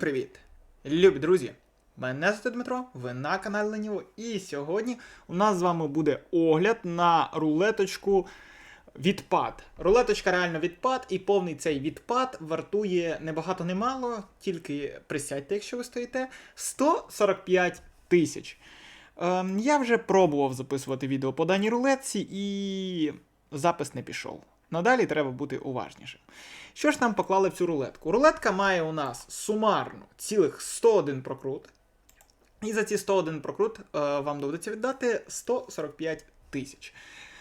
привіт! Любі друзі! Мене звати Дмитро, ви на каналі Леніво, і сьогодні у нас з вами буде огляд на рулеточку відпад. Рулеточка реально відпад, і повний цей відпад вартує небагато немало, тільки присядьте, якщо ви стоїте, 145 тисяч. Ем, я вже пробував записувати відео по даній рулетці, і запис не пішов. Надалі треба бути уважнішим. Що ж нам поклали в цю рулетку? Рулетка має у нас сумарно цілих 101 прокрут. І за ці 101 прокрут е, вам доведеться віддати 145 тисяч.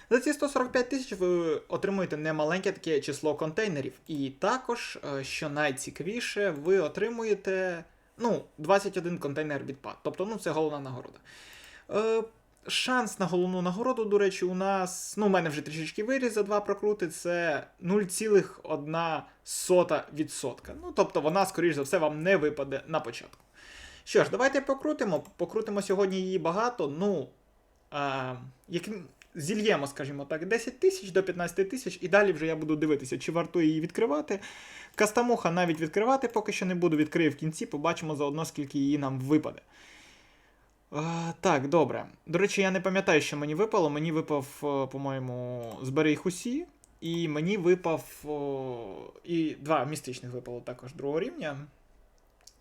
За ці 145 тисяч ви отримуєте немаленьке таке число контейнерів. І також, е, що найцікавіше, ви отримуєте ну, 21 контейнер відпад. Тобто, ну, це головна нагорода. Е, Шанс на головну нагороду, до речі, у нас. Ну, у мене вже трішечки виріс за два прокрути, це 0,1%. Ну, тобто вона, скоріш за все, вам не випаде на початку. Що ж, давайте покрутимо. Покрутимо сьогодні її багато. Ну, а, як, зільємо, скажімо так, 10 тисяч до 15 тисяч, і далі вже я буду дивитися, чи вартує її відкривати. Кастамуха навіть відкривати поки що не буду, відкрию в кінці, побачимо заодно, скільки її нам випаде. Так, добре. До речі, я не пам'ятаю, що мені випало. Мені випав, е, по-моєму, збери їх усі. І мені випав. І два містичних випало також другого рівня.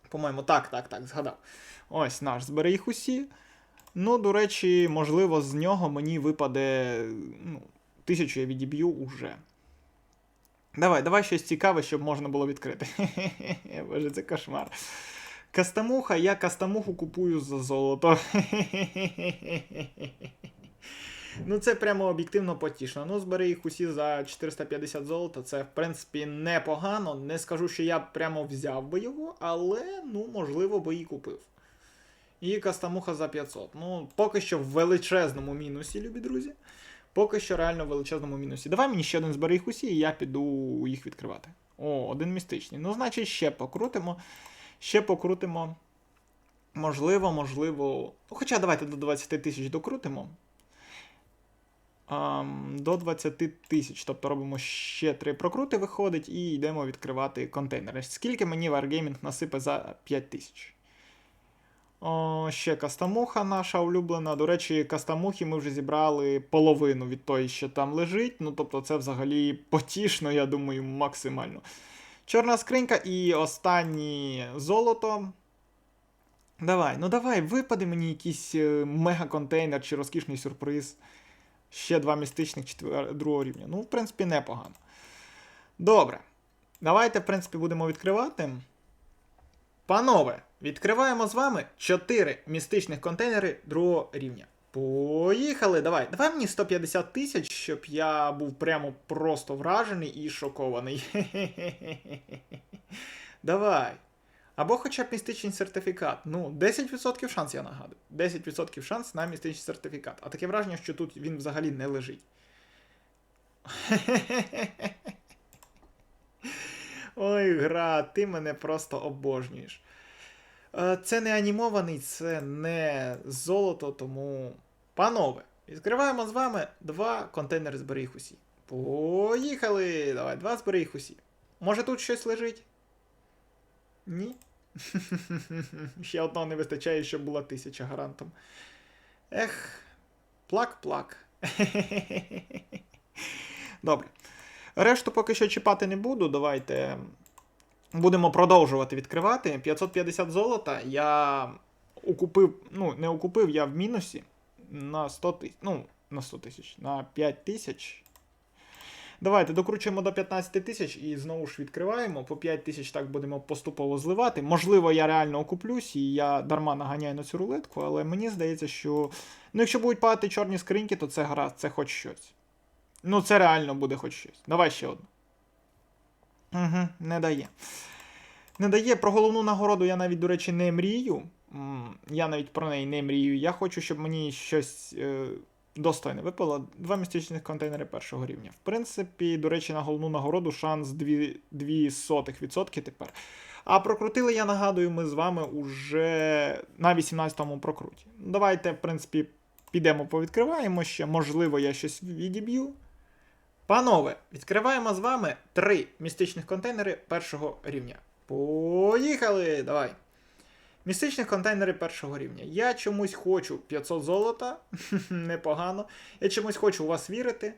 По-моєму, так, так, так, згадав. Ось наш збери їх усі. Ну, до речі, можливо, з нього мені випаде. Ну, тисячу я відіб'ю уже. Давай, давай щось цікаве, щоб можна було відкрити. Боже, це кошмар. Кастамуха, я кастамуху купую за золото. Ну, це прямо об'єктивно потішно. Ну, збери їх усі за 450 золота. Це, в принципі, непогано. Не скажу, що я прямо взяв би його, але, ну, можливо, би і купив. І кастамуха за 500. Ну, поки що в величезному мінусі, любі друзі. Поки що реально в величезному мінусі. Давай мені ще один збери їх усі, і я піду їх відкривати. О, один містичний. Ну, значить, ще покрутимо. Ще покрутимо. Можливо, можливо. Ну, Хоча давайте до 20 тисяч докрутимо. До 20 тисяч. Тобто робимо ще 3 прокрути, виходить, і йдемо відкривати контейнери. Скільки мені Wargaming насипе за 5 тисяч? Ще кастамуха наша улюблена. До речі, кастамухи ми вже зібрали половину від тої, що там лежить. Ну, тобто, це взагалі потішно, я думаю, максимально. Чорна скринька і останнє золото. Давай, ну давай, випаде мені якийсь е, мега-контейнер чи розкішний сюрприз. Ще два містичних четвер... другого рівня. Ну, в принципі, непогано. Добре. Давайте, в принципі, будемо відкривати. Панове, відкриваємо з вами 4 містичних контейнери другого рівня. Поїхали, давай. Давай мені 150 тисяч, щоб я був прямо просто вражений і шокований. Давай. Або хоча б містичний сертифікат. Ну, 10% шанс, я нагадую. 10% шанс на містичний сертифікат. А таке враження, що тут він взагалі не лежить. Ой, гра, ти мене просто обожнюєш. Е, Це не анімований, це не золото, тому. Панове, відкриваємо з вами два контейнери збери їх усі. Поїхали! Давай, два збери їх усі. Може тут щось лежить? Ні. Ще одного не вистачає, щоб була тисяча гарантом. Ех, плак-плак. Добре. Решту поки що чіпати не буду. Давайте будемо продовжувати відкривати. 550 золота я укупив, ну, не укупив, я в мінусі на 100 тисяч. Ну, на 100 тисяч, на 5 тисяч. Давайте докручуємо до 15 тисяч і знову ж відкриваємо. По 5 тисяч так будемо поступово зливати. Можливо, я реально окуплюсь і я дарма наганяю на цю рулетку, але мені здається, що. Ну, якщо будуть падати чорні скриньки, то це гаразд, це хоч щось. Ну, це реально буде хоч щось. Давай ще одну. Угу, не дає. Не дає про головну нагороду я навіть, до речі, не мрію. Я навіть про неї не мрію. Я хочу, щоб мені щось е, достойне випало. Два містичних контейнери першого рівня. В принципі, до речі, на головну нагороду шанс 2% тепер. А прокрутили, я нагадую, ми з вами уже на 18-му прокруті. Давайте, в принципі, підемо повідкриваємо ще. Можливо, я щось відіб'ю. Панове, відкриваємо з вами три містичних контейнери першого рівня. Поїхали! Давай. Містичні контейнери першого рівня. Я чомусь хочу 500 золота. Непогано. Я чомусь хочу у вас вірити.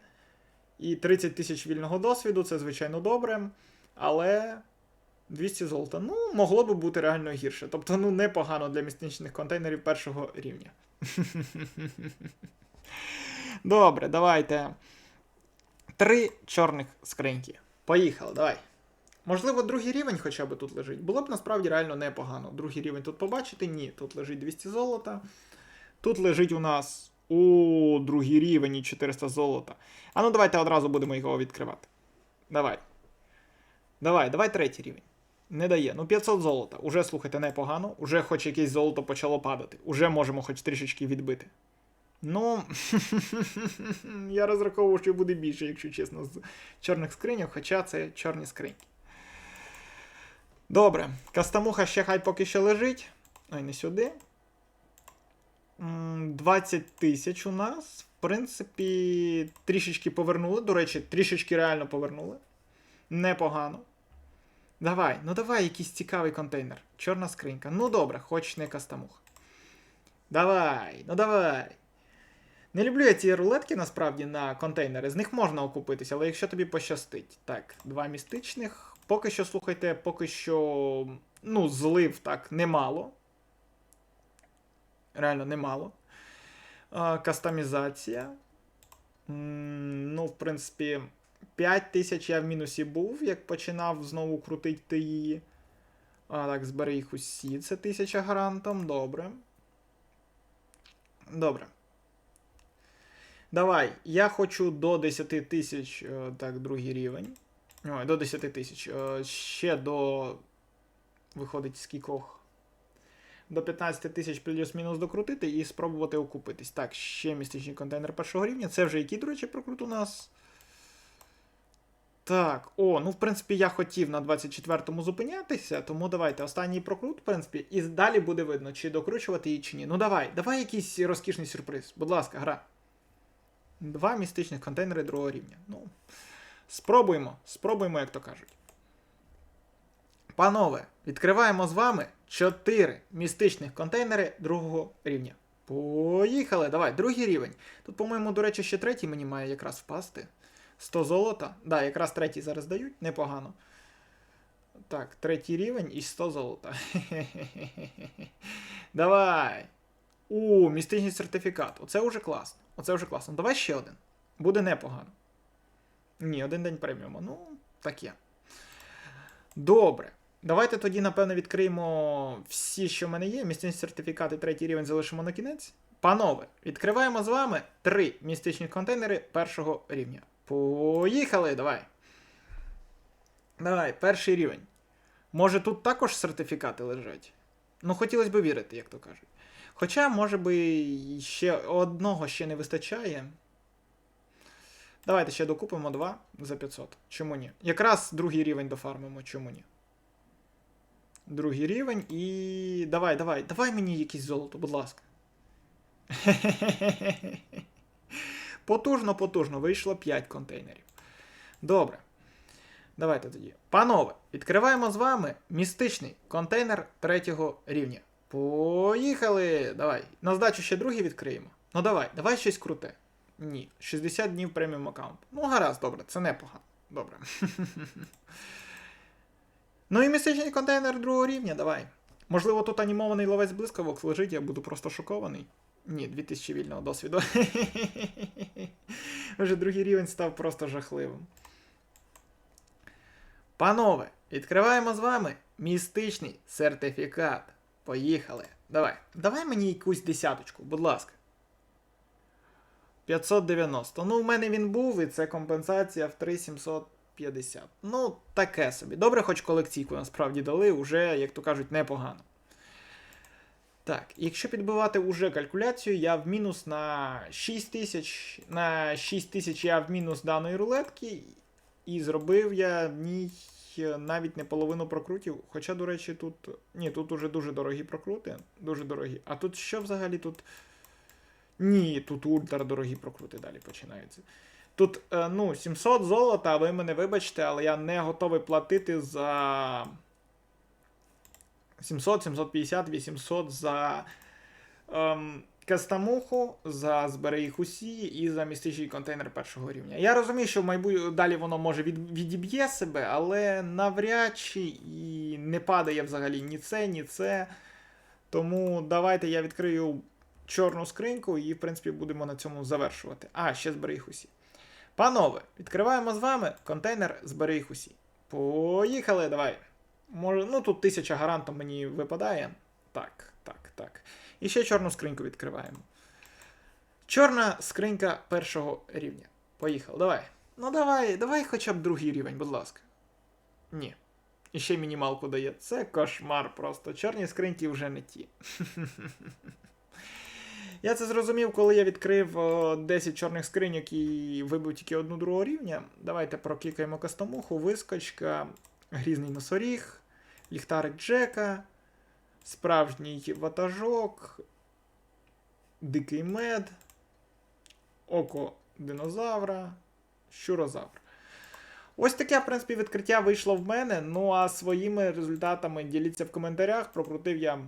І 30 тисяч вільного досвіду це, звичайно, добре. Але 200 золота. Ну, могло би бути реально гірше. Тобто, ну, непогано для містичних контейнерів першого рівня. Добре, давайте. Три чорних скриньки. Поїхали, давай. Можливо, другий рівень хоча б тут лежить. Було б насправді реально непогано. Другий рівень тут побачити? Ні. Тут лежить 200 золота. Тут лежить у нас у другий рівень і 400 золота. А ну давайте одразу будемо його відкривати. Давай. Давай, давай третій рівень. Не дає. Ну 500 золота. Уже слухайте непогано. Уже хоч якесь золото почало падати. Уже можемо хоч трішечки відбити. Ну, я розраховував, що буде більше, якщо чесно, з чорних скриньок, хоча це чорні скриньки. Добре, кастамуха ще хай поки що лежить. Ой, не сюди. 20 тисяч у нас. В принципі, трішечки повернули. До речі, трішечки реально повернули. Непогано. Давай, ну давай якийсь цікавий контейнер. Чорна скринька. Ну добре, хоч не кастамуха. Давай, ну давай. Не люблю я ці рулетки насправді на контейнери. З них можна окупитися, але якщо тобі пощастить. Так, два містичних. Поки що, слухайте, поки що. Ну, злив так немало. Реально немало. А, кастомізація. Ну, в принципі, 5 тисяч я в мінусі був, як починав знову крутити її. А, так, збери їх усі. Це 1000 гарантом. Добре. Добре. Давай, я хочу до 10 тисяч, е, так, другий рівень. Ой, до 10 тисяч. Е, Ще до. Виходить скількох. До 15 тисяч плюс-мінус докрутити і спробувати окупитись. Так, ще містичний контейнер першого рівня. Це вже який, до речі, прокрут у нас. Так, о, ну в принципі, я хотів на 24-му зупинятися, тому давайте останній прокрут, в принципі, і далі буде видно, чи докручувати її, чи ні. Ну давай, давай якийсь розкішний сюрприз. Будь ласка, гра. Два містичних контейнери другого рівня. Ну, спробуємо, спробуємо, як то кажуть. Панове, відкриваємо з вами 4 містичних контейнери другого рівня. Поїхали, давай, другий рівень. Тут, по-моєму, до речі, ще третій мені має якраз впасти. 100 золота. Да, якраз третій зараз дають, непогано. Так, третій рівень і 100 золота. Давай. У, містичний сертифікат. Оце вже класно. Оце вже класно. Давай ще один. Буде непогано. Ні, один день преміуму. Ну, таке. Добре. Давайте тоді, напевно, відкриємо всі, що в мене є. Містичні сертифікати третій рівень залишимо на кінець. Панове, відкриваємо з вами три містичні контейнери першого рівня. Поїхали, давай. Давай, перший рівень. Може тут також сертифікати лежать? Ну, хотілося б вірити, як то кажуть. Хоча, може би, ще одного ще не вистачає. Давайте ще докупимо два за 500. Чому ні? Якраз другий рівень дофармимо, чому ні? Другий рівень і. Давай, давай, давай мені якесь золото, будь ласка. Потужно, потужно, вийшло 5 контейнерів. Добре. Давайте тоді. Панове, відкриваємо з вами містичний контейнер третього рівня. Поїхали! Давай. На здачу ще другий відкриємо. Ну давай, давай щось круте. Ні. 60 днів преміум аккаунт. Ну, гаразд, добре, це непогано. Добре. ну і містичний контейнер другого рівня, давай. Можливо, тут анімований ловець блискавок лежить, я буду просто шокований. Ні, 2000 вільного досвіду. Вже другий рівень став просто жахливим. Панове, відкриваємо з вами містичний сертифікат. Поїхали. Давай. Давай мені якусь десяточку, будь ласка. 590. Ну, у мене він був, і це компенсація в 3750. Ну, таке собі. Добре, хоч колекційку насправді дали, уже, як то кажуть, непогано. Так, якщо підбивати уже калькуляцію, я в мінус на 6 тисяч. На 6 тисяч я в мінус даної рулетки. І зробив я в ній навіть не половину прокрутів. Хоча, до речі, тут. Ні, тут уже дуже дорогі прокрути. Дуже дорогі. А тут що взагалі тут. Ні, тут ультрадорогі прокрути далі починаються. Тут, е, ну, 700 золота, ви мене вибачте, але я не готовий платити за 700, 750, 800 за ем, кастамуху, за збери усі і за містичний контейнер першого рівня. Я розумію, що в майбутньому далі воно може від, відіб'є себе, але навряд чи і не падає взагалі ні це, ні це. Тому давайте я відкрию чорну скриньку і, в принципі, будемо на цьому завершувати. А, ще збери їх усі. Панове, відкриваємо з вами контейнер збери їх усі. Поїхали, давай. Може, ну тут тисяча гарантом мені випадає. Так, так, так. І ще чорну скриньку відкриваємо. Чорна скринька першого рівня. Поїхали, давай. Ну давай, давай хоча б другий рівень, будь ласка. Ні. І ще мінімалку дає. Це кошмар просто. Чорні скриньки вже не ті. Я це зрозумів, коли я відкрив 10 чорних скриньок і вибив тільки одну другого рівня. Давайте проклікаємо кастомуху, вискочка, грізний носоріг, ліхтарик Джека, справжній ватажок, дикий мед, око динозавра, щурозавр. Ось таке, в принципі, відкриття вийшло в мене. Ну а своїми результатами діліться в коментарях. Прокрутив я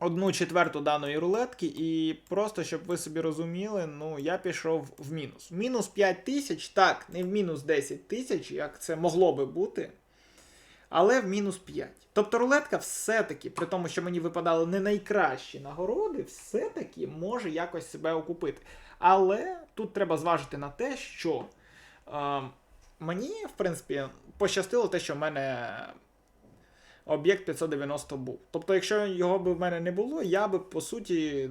одну четверту даної рулетки, і просто щоб ви собі розуміли, ну я пішов в мінус. Мінус 5 тисяч, так, не в мінус 10 тисяч, як це могло би бути. Але в мінус 5. Тобто рулетка все-таки, при тому, що мені випадали не найкращі нагороди, все-таки може якось себе окупити. Але тут треба зважити на те, що е, мені, в принципі, пощастило те, що в мене об'єкт 590 був. Тобто, якщо його б в мене не було, я би по суті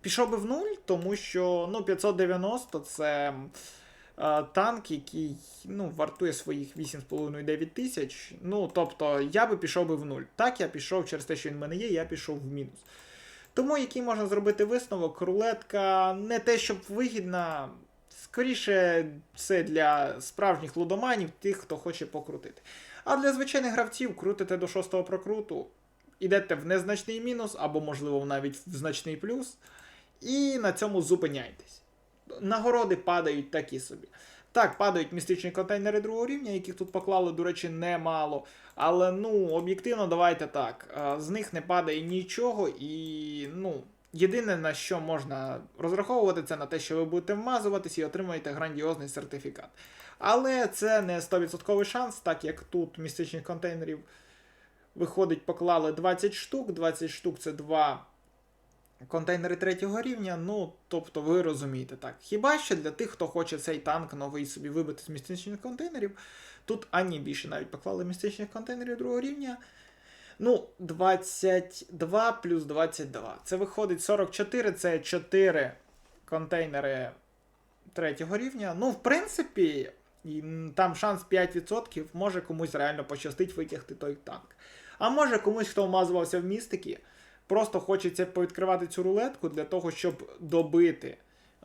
пішов би в нуль, тому що ну, 590 це е, танк, який ну, вартує своїх 8,5-9 тисяч. Ну, тобто, я би пішов би в нуль. Так, я пішов через те, що він в мене є, я пішов в мінус. Тому який можна зробити висновок, рулетка не те, щоб вигідна. Скоріше, це для справжніх лудоманів, тих, хто хоче покрутити. А для звичайних гравців крутите до шостого прокруту, ідете в незначний мінус, або, можливо, навіть в значний плюс, і на цьому зупиняйтесь. Нагороди падають такі собі. Так, падають містичні контейнери другого рівня, яких тут поклали, до речі, немало. Але ну, об'єктивно, давайте так. З них не падає нічого, і ну, єдине на що можна розраховувати, це на те, що ви будете вмазуватись і отримаєте грандіозний сертифікат. Але це не 100% шанс, так як тут містичних контейнерів виходить, поклали 20 штук. 20 штук це 2 контейнери третього рівня. Ну, тобто, ви розумієте так. Хіба що для тих, хто хоче цей танк новий собі вибити з містичних контейнерів, тут ані більше навіть поклали містичних контейнерів другого рівня. Ну, 22 плюс 22. Це виходить 44, це 4 контейнери третього рівня. Ну, в принципі, там шанс 5%, може комусь реально пощастить витягти той танк. А може комусь, хто вмазувався в містики, просто хочеться повідкривати цю рулетку для того, щоб добити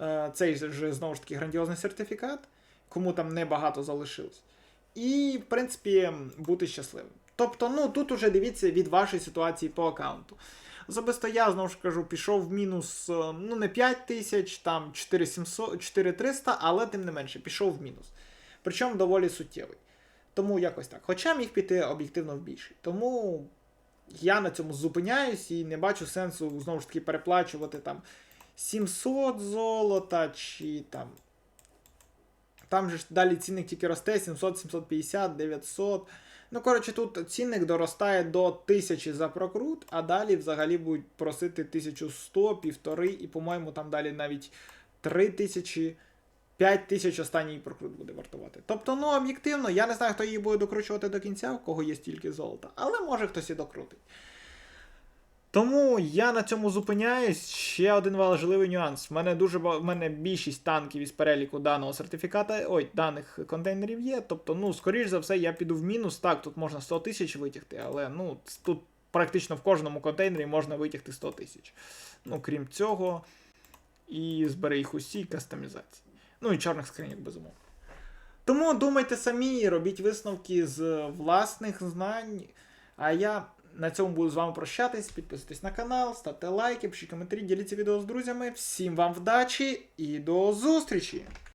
е, цей же знову ж таки грандіозний сертифікат, кому там небагато залишилось. І, в принципі, бути щасливим. Тобто, ну тут уже дивіться від вашої ситуації по аккаунту. Особисто я знову ж кажу, пішов в мінус, е, ну не 5 тисяч, там 4700, 4300, але тим не менше, пішов в мінус. Причому доволі суттєвий. Тому якось так. Хоча міг піти об'єктивно в більший. Тому я на цьому зупиняюсь і не бачу сенсу знову ж таки переплачувати там 700 золота чи там. Там же ж далі цінник тільки росте 700, 750, 900. Ну, коротше, тут цінник доростає до 1000 за прокрут, а далі взагалі будуть просити 1100, півтори, і, по-моєму, там далі навіть 3000, 5000 останній прокрут буде вартувати. Тобто, ну, об'єктивно, я не знаю, хто її буде докручувати до кінця, у кого є стільки золота, але може хтось і докрутить. Тому я на цьому зупиняюсь. Ще один важливий нюанс. В мене дуже в мене більшість танків із переліку даного сертифіката, ой, даних контейнерів є. Тобто, ну, скоріш за все, я піду в мінус. Так, тут можна 100 тисяч витягти, але ну, тут практично в кожному контейнері можна витягти 100 тисяч. Ну, крім цього, і збери їх усі кастомізації. Ну і чорних скриньок, безумовно. Тому думайте самі, робіть висновки з власних знань. А я на цьому буду з вами прощатись. Підписуйтесь на канал, ставте лайки, пишіть коментарі, діліться відео з друзями. Всім вам вдачі і до зустрічі!